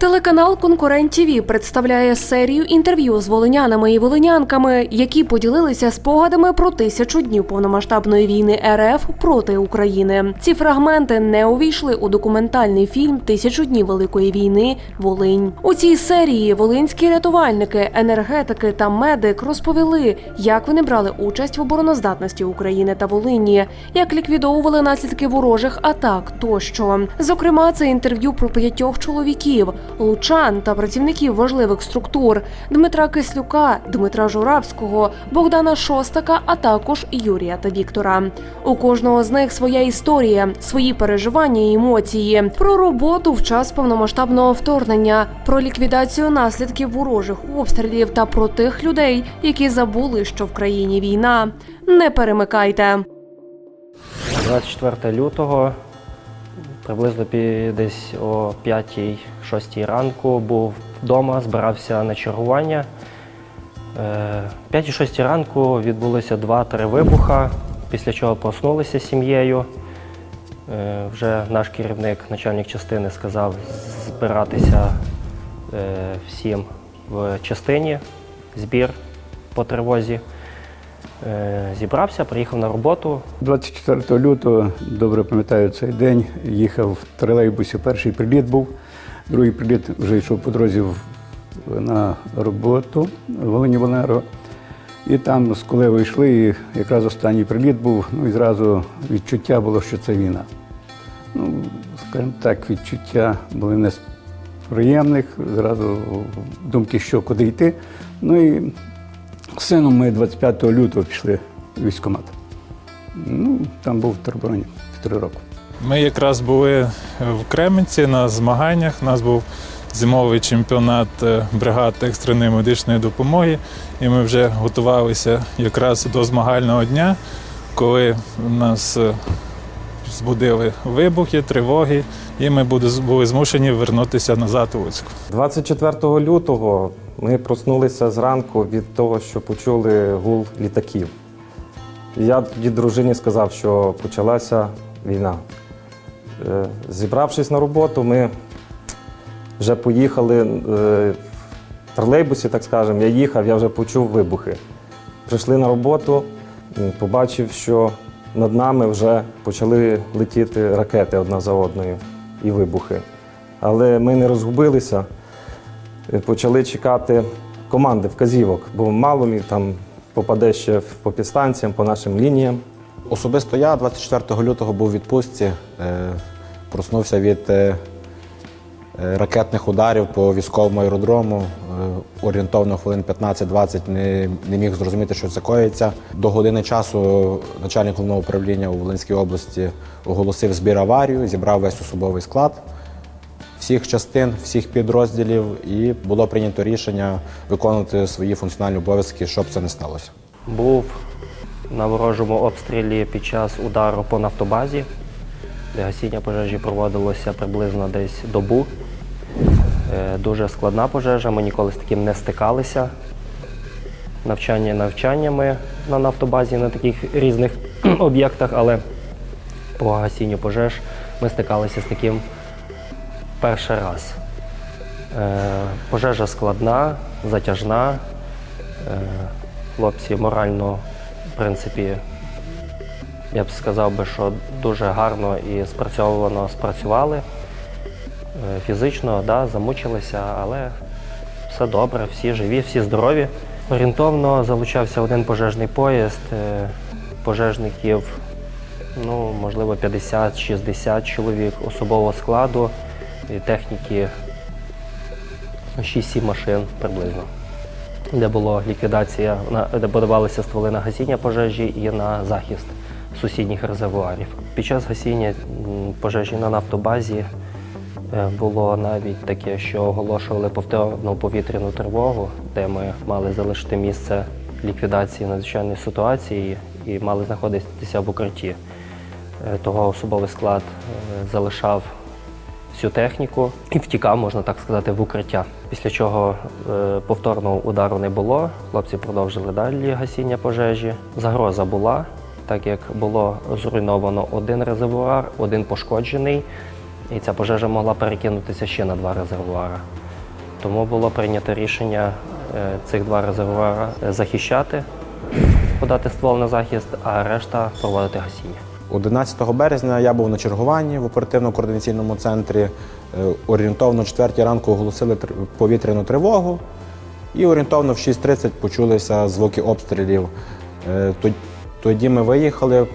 Телеканал Конкурент ТІВІ представляє серію інтерв'ю з волинянами і волинянками, які поділилися спогадами про тисячу днів повномасштабної війни РФ проти України. Ці фрагменти не увійшли у документальний фільм Тисячу днів Великої війни Волинь. У цій серії волинські рятувальники, енергетики та медик розповіли, як вони брали участь в обороноздатності України та Волині, як ліквідовували наслідки ворожих атак тощо. Зокрема, це інтерв'ю про п'ятьох чоловіків, лучан та працівників важливих структур Дмитра Кислюка, Дмитра Журавського, Богдана Шостака, а також Юрія та Віктора. У кожного з них своя історія, свої переживання і емоції, про роботу в час повномасштабного вторгнення, про ліквідацію наслідків ворожих обстрілів та про тих людей, які забули, що в країні війна. Не перемикайте. 24 лютого, приблизно десь о 5-6 ранку був вдома, збирався на чергування. Е, 5-6 ранку відбулося 2-3 вибуха, після чого проснулися сім'єю. Е, Вже наш керівник, начальник частини, сказав збиратися е, всім в частині, збір по тривозі. Е, Зібрався, приїхав на роботу, 24 лютого, добре пам'ятаю цей день, їхав в тролейбусі. Перший приліт був, другий приліт вже йшов по дорозі на роботу в Волині-Вонеро. І там, з коли вийшли, і якраз останній приліт був, ну і зразу відчуття було, що це війна. Ну, скажімо так, відчуття були неприємних, зразу думки, що куди йти. Ну і сином ми 25 лютого пішли в військкомат. Ну, там був в Тербороні півтори року. Ми якраз були в Кременці на змаганнях. У нас був зимовий чемпіонат е, бригад екстреної медичної допомоги, і ми вже готувалися якраз до змагального дня, коли нас е, збудили вибухи, тривоги, і ми були змушені вернутися назад у Луцьк. 24 лютого ми проснулися зранку від того, що почули гул літаків. Я тоді дружині сказав, що почалася війна. Е, Зібравшись на роботу, ми вже поїхали е, в тролейбусі, так скажемо. Я їхав, я вже почув вибухи. Прийшли на роботу, побачив, що над нами вже почали летіти ракети одна за одною і вибухи. Але ми не розгубилися, е, почали чекати команди вказівок, бо мало мі там попаде ще по підстанціям, по нашим лініям. Особисто я 24 лютого був у відпустці, е, проснувся від е, ракетних ударів по військовому аеродрому. Е, Орієнтовно хвилин 15-20 не, не міг зрозуміти, що це коїться. До години часу начальник головного управління у Волинській області оголосив збір аварію, зібрав весь особовий склад всіх частин, всіх підрозділів, і було прийнято рішення виконувати свої функціональні обов'язки, щоб це не сталося. Був на ворожому обстрілі під час удару по нафтобазі, де гасіння пожежі проводилося приблизно десь добу. Е, Дуже складна пожежа, ми ніколи з таким не стикалися. Навчання навчаннями на нафтобазі на таких різних об'єктах, але по гасінню пожеж ми стикалися з таким перший раз. Е, Пожежа складна, затяжна. Е, Хлопці морально, в принципі, я б сказав би, що дуже гарно і спрацьовано спрацювали. Е, Фізично, да, замучилися, але все добре, всі живі, всі здорові. Орієнтовно залучався один пожежний поїзд. е, Пожежників, ну, можливо, 50-60 чоловік особового складу і техніки 6-7 машин приблизно де була ліквідація, де подавалися стволи на гасіння пожежі і на захист сусідніх резервуарів. Під час гасіння пожежі на нафтобазі було навіть таке, що оголошували повторну повітряну тривогу, де ми мали залишити місце ліквідації надзвичайної ситуації і мали знаходитися в укритті. Е, Того особовий склад е, залишав всю техніку і втікав, можна так сказати, в укриття. Після чого е, повторного удару не було. Хлопці продовжили далі гасіння пожежі. Загроза була, так як було зруйновано один резервуар, один пошкоджений. І ця пожежа могла перекинутися ще на два резервуари. Тому було прийнято рішення е, цих два резервуари захищати, подати ствол на захист, а решта проводити гасіння. 11 березня я був на чергуванні в оперативно-координаційному центрі. Е, Орієнтовно о 4 ранку оголосили повітряну тривогу, і орієнтовно в 6.30 почулися звуки обстрілів. Е, Тоді ми виїхали.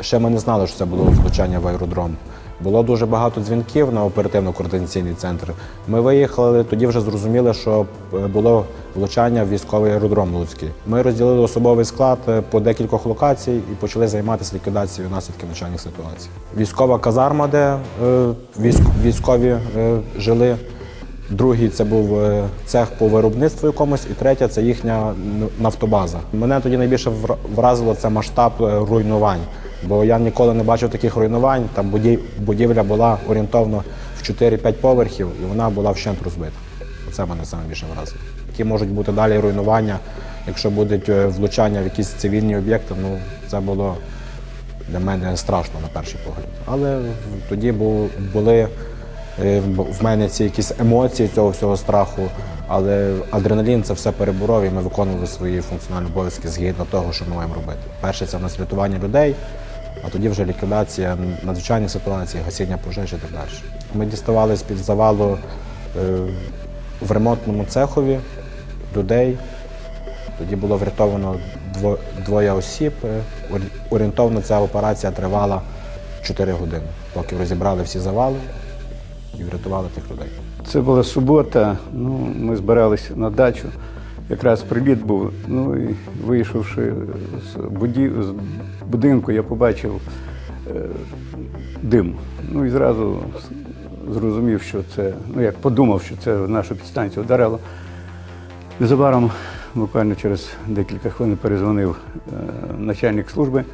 Ще ми не знали, що це було влучання в аеродром. Було дуже багато дзвінків на оперативно-координаційний центр. Ми виїхали, тоді вже зрозуміли, що е, було влучання в військовий аеродром Луцький. Ми розділили особовий склад е, по декількох локацій і почали займатися ліквідацією наслідків надзвичайних ситуацій. Військова казарма, де е, військ- військові жили. Другий це був цех по виробництву якомусь, і третя це їхня нафтобаза. Мене тоді найбільше вразило це масштаб руйнувань, бо я ніколи не бачив таких руйнувань. Там будівля була орієнтовно в 4-5 поверхів, і вона була вщент розбита. Це мене найбільше вразило. Які можуть бути далі руйнування, якщо будуть е, влучання в якісь цивільні об'єкти, ну це було для мене страшно на перший погляд. Але тоді бу- були е, в- мене ці якісь емоції цього всього страху, але адреналін це все переборов, і ми виконували свої функціональні обов'язки згідно того, що ми маємо робити. Перше це в нас людей, а тоді вже ліквідація надзвичайних ситуацій, гасіння пожежі і так далі. Ми діставали з-під завалу е, в ремонтному цехові людей. Тоді було врятовано двоє осіб. Е, Орієнтовно ця операція тривала 4 години, поки розібрали всі завали і врятували тих людей. Це була субота, ну, ми збиралися на дачу. Якраз приліт був. Ну і вийшовши з, буді... з будинку, я побачив е, дим. Ну і зразу зрозумів, що це, ну як подумав, що це нашу підстанцію вдарило. Незабаром, буквально через декілька хвилин, перезвонив е, начальник служби,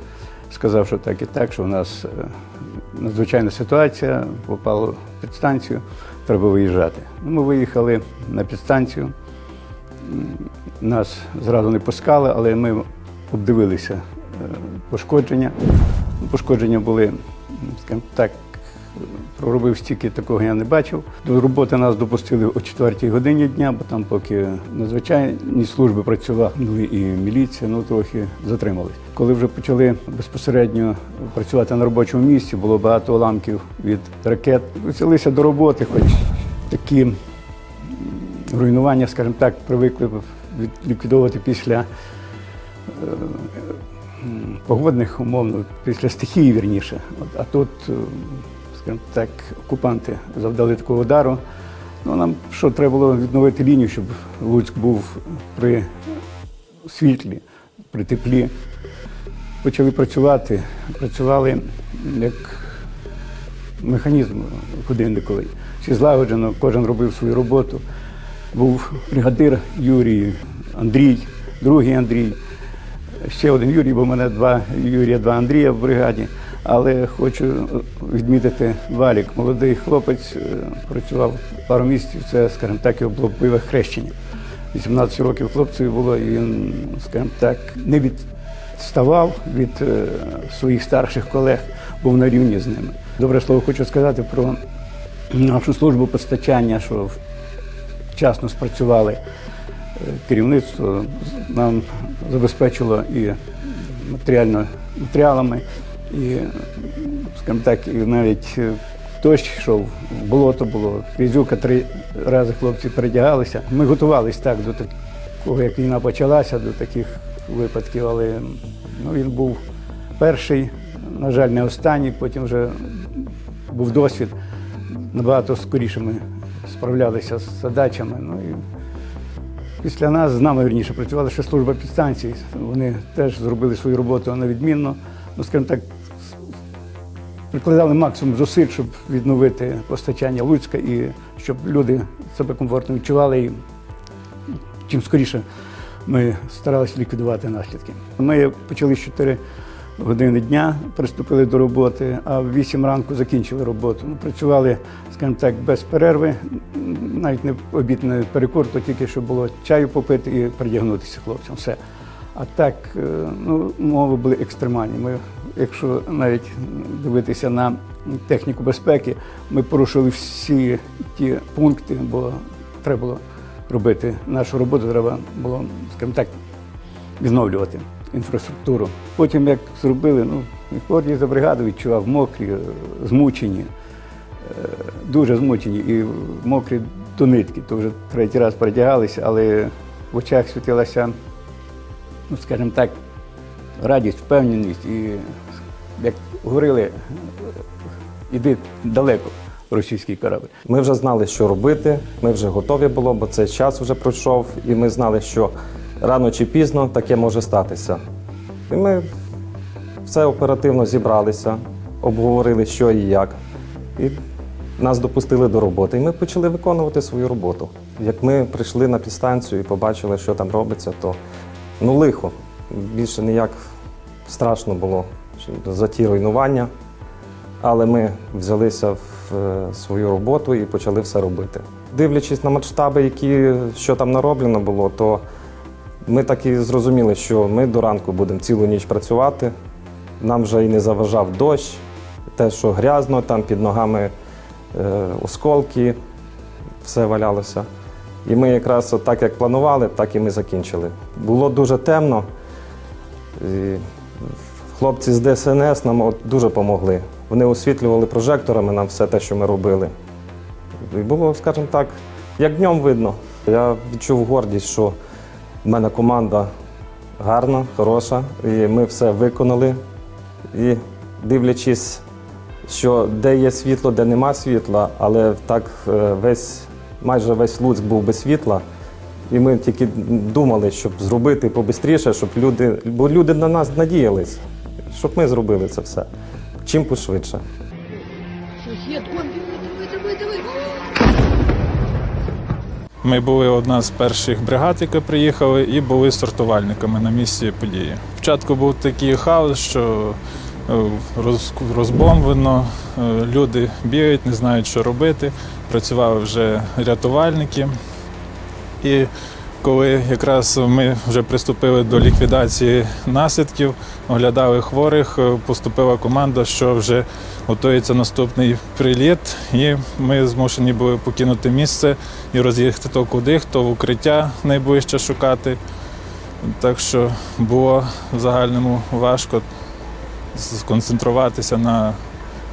сказав, що так і так, що у нас е, надзвичайна ситуація, попало в підстанцію, треба виїжджати. Ну, Ми виїхали на підстанцію. Нас зразу не пускали, але ми обдивилися е, пошкодження. Пошкодження були, скажімо так, проробив стільки такого я не бачив. До роботи нас допустили о 4 годині дня, бо там поки надзвичайні служби працювали, і міліція, ну трохи затримались. Коли вже почали безпосередньо працювати на робочому місці, було багато уламків від ракет. Взялися до роботи, хоч такі руйнування, скажімо так, привикли від- ліквідовувати після е, погодних умов, після стихії, вірніше. А тут, е, скажімо так, окупанти завдали такого удару. Ну, нам що треба було відновити лінію, щоб Луцьк був при світлі, при теплі. Почали працювати, працювали як механізм годинниковий. Всі злагоджено, кожен робив свою роботу. Був бригадир Юрій, Андрій, другий Андрій, ще один Юрій, бо в мене два Юрія, два Андрія в бригаді. Але хочу відмітити Валік, молодий хлопець, е, працював пару місяців, це, скажімо так, його було бойове хрещення. 18 років хлопцеві було, і він, скажімо так, не відставав від е, своїх старших колег, був на рівні з ними. Добре слово хочу сказати про нашу службу постачання, що вчасно спрацювали е, керівництво, нам забезпечило і матеріально матеріалами, і, скажімо так, і навіть е, дощ йшов, болото було, візюка три рази хлопці передягалися. Ми готувалися так до такого, як війна почалася, до таких випадків, але ну, він був перший, на жаль, не останній, потім вже був досвід. Набагато скоріше ми справлялися з задачами. Ну, і після нас з нами вірніше працювала ще служба підстанцій. Вони теж зробили свою роботу на відмінно. Ну, скажімо так, прикладали максимум зусиль, щоб відновити постачання Луцька і щоб люди себе комфортно відчували. І чим скоріше ми старалися ліквідувати наслідки. Ми почали з 4 години дня, приступили до роботи, а в 8 ранку закінчили роботу. Ну, працювали, скажімо так, без перерви, навіть не обід, не перекур, то тільки що було чаю попити і придягнутися хлопцям. Все. А так, е, ну, умови були екстремальні. Ми якщо навіть дивитися на техніку безпеки, ми порушили всі ті пункти, бо треба було робити нашу роботу, треба було, скажімо так, відновлювати інфраструктуру. Потім, як зробили, ну, виході за бригаду відчував мокрі, е, змучені, е, дуже змучені і мокрі до нитки. То вже третій раз передягалися, але в очах світилася, ну, скажімо так, радість, впевненість. І, як говорили, е, іди далеко, російський корабль. Ми вже знали, що робити, ми вже готові було, бо цей час вже пройшов, і ми знали, що рано чи пізно таке може статися. І ми все оперативно зібралися, обговорили, що і як. І нас допустили до роботи. І ми почали виконувати свою роботу. Як ми прийшли на підстанцію і побачили, що там робиться, то ну лихо. Більше ніяк страшно було за ті руйнування. Але ми взялися в е, свою роботу і почали все робити. Дивлячись на масштаби, які що там нароблено було, то ми так і зрозуміли, що ми до ранку будемо цілу ніч працювати. Нам вже і не заважав дощ, те, що грязно, там під ногами е, осколки, все валялося. І ми якраз так, як планували, так і ми закінчили. Було дуже темно. І Хлопці з ДСНС нам от дуже допомогли. Вони освітлювали прожекторами нам все те, що ми робили. І було, скажімо так, як днем видно. Я відчув гордість, що в мене команда гарна, хороша, і ми все виконали. І дивлячись, що де є світло, де нема світла, але так е, весь, майже весь Луцьк був без світла. І ми тільки думали, щоб зробити побистріше, щоб люди, бо люди на нас надіялись, щоб ми зробили це все. Чим пошвидше. Є, давай, давай, давай, давай. Ми були одна з перших бригад, які приїхали, і були сортувальниками на місці події. Спочатку був такий хаос, що е, розбомблено, е, люди бігають, не знають, що робити. Працювали вже рятувальники. І коли якраз ми вже приступили до ліквідації наслідків, оглядали хворих, е, поступила команда, що вже готується наступний приліт, і ми змушені були покинути місце і роз'їхати то куди, хто в укриття найближче шукати. Так що було в загальному важко сконцентруватися на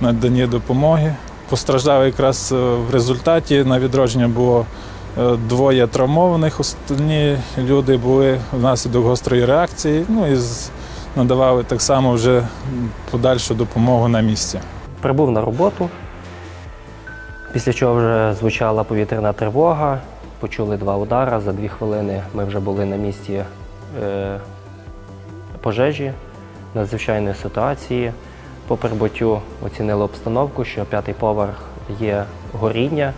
наданні допомоги. Постраждали якраз е, в результаті. На відродження було двоє травмованих. Остальні люди були внаслідок гострої реакції. Ну і надавали так само вже подальшу допомогу на місці. Прибув на роботу, після чого вже звучала повітряна тривога, почули два удари. За дві хвилини ми вже були на місці е, пожежі, надзвичайної ситуації. По прибуттю оцінили обстановку, що п'ятий поверх є горіння.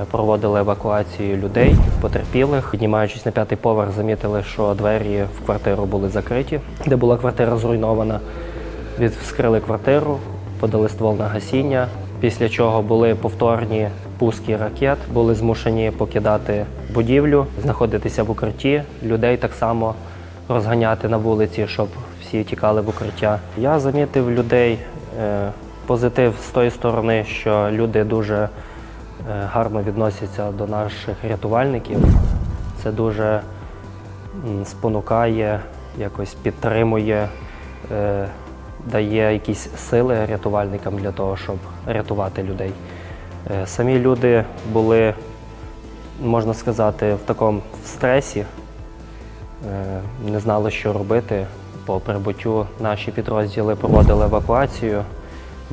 Е, Проводили евакуацію людей, потерпілих. Піднімаючись на п'ятий поверх, замітили, що двері в квартиру були закриті, де була квартира зруйнована. Від- Вскрили квартиру, подали ствол на гасіння, після чого були повторні пуски ракет, були змушені покидати будівлю, знаходитися в укритті, людей так само розганяти на вулиці, щоб всі тікали в укриття. Я замітив людей е, позитив з тої сторони, що люди дуже гарно відносяться до наших рятувальників. Це дуже спонукає, якось підтримує, е, дає якісь сили рятувальникам для того, щоб рятувати людей. Е, Самі люди були, можна сказати, в такому стресі, е, не знали, що робити. По прибуттю наші підрозділи проводили евакуацію.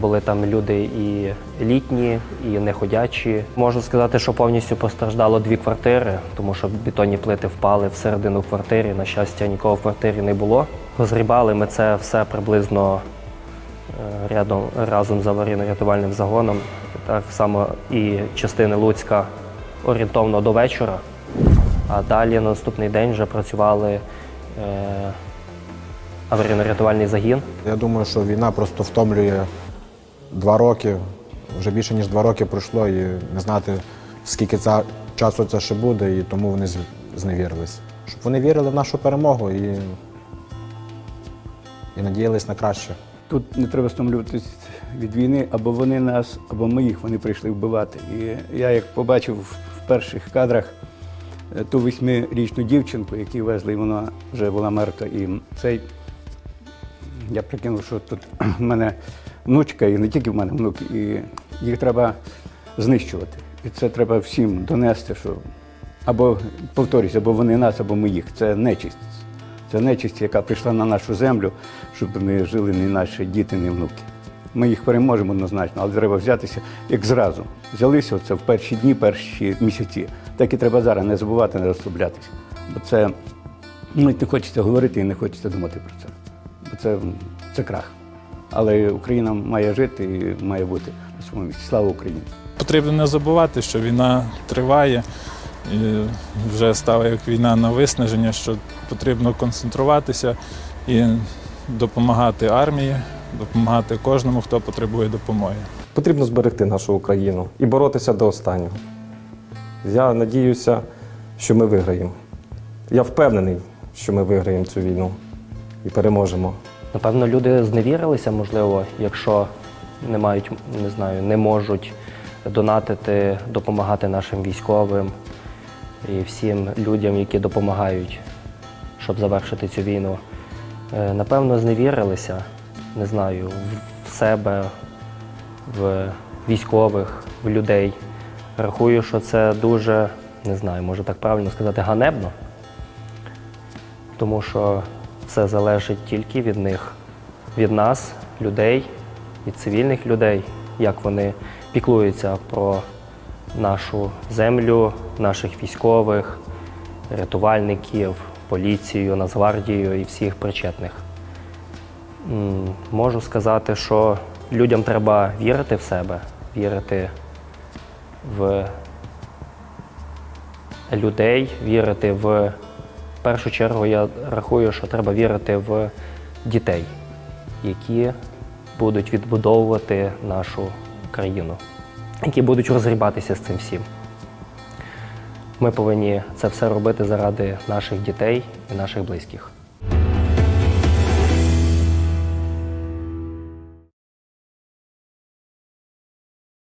Були там люди і літні, і неходячі. Можу сказати, що повністю постраждало дві квартири, тому що бетонні плити впали всередину квартири. На щастя, нікого в квартирі не було. Розрібали ми це все приблизно е, рядом разом з аварійно-рятувальним загоном. Так само і частини Луцька орієнтовно до вечора. А далі на наступний день вже працювали е, аварійно-рятувальний загін. Я думаю, що війна просто втомлює два роки. Вже більше ніж два роки пройшло, і не знати, скільки це, часу це ще буде, і тому вони зневірились. Щоб вони вірили в нашу перемогу і, і надіялись на краще. Тут не треба стомлюватись від війни, або вони нас, або ми їх, вони прийшли вбивати. І я як побачив в перших кадрах е, ту восьмирічну дівчинку, яку везли, і вона вже була мертва. І цей я прикинув, що тут в мене внучка, і не тільки в мене внук, і їх треба знищувати. І це треба всім донести, що або повторюсь, або вони нас, або ми їх. Це нечисть. Це нечисть, яка прийшла на нашу землю, щоб не жили ні наші діти, ні внуки. Ми їх переможемо однозначно, але треба взятися як зразу. Взялися оце в перші дні, перші місяці. Так і треба зараз не забувати, не розслаблятися. Бо це ну, не хочеться говорити і не хочеться думати про це. Бо це, це крах. Але Україна має жити і має бути на своєму місці. Слава Україні! Потрібно не забувати, що війна триває. І вже стала як війна на виснаження, що потрібно концентруватися і допомагати армії, допомагати кожному, хто потребує допомоги. Потрібно зберегти нашу Україну і боротися до останнього. Я надіюся, що ми виграємо. Я впевнений, що ми виграємо цю війну і переможемо. Напевно, люди зневірилися, можливо, якщо не мають, не знаю, не можуть донатити, допомагати нашим військовим і всім людям, які допомагають, щоб завершити цю війну. Е, Напевно, зневірилися, не знаю, в- себе, в військових, в людей. Рахую, що це дуже, не знаю, може так правильно сказати, ганебно тому що все залежить тільки від них, від нас, людей, від цивільних людей, як вони піклуються про нашу землю, наших військових, рятувальників, поліцію, Нацгвардію і всіх причетних. Можу сказати, що людям треба вірити в себе, вірити в людей, вірити в в першу чергу я рахую, що треба вірити в дітей, які будуть відбудовувати нашу країну, які будуть розгрібатися з цим всім. Ми повинні це все робити заради наших дітей і наших близьких.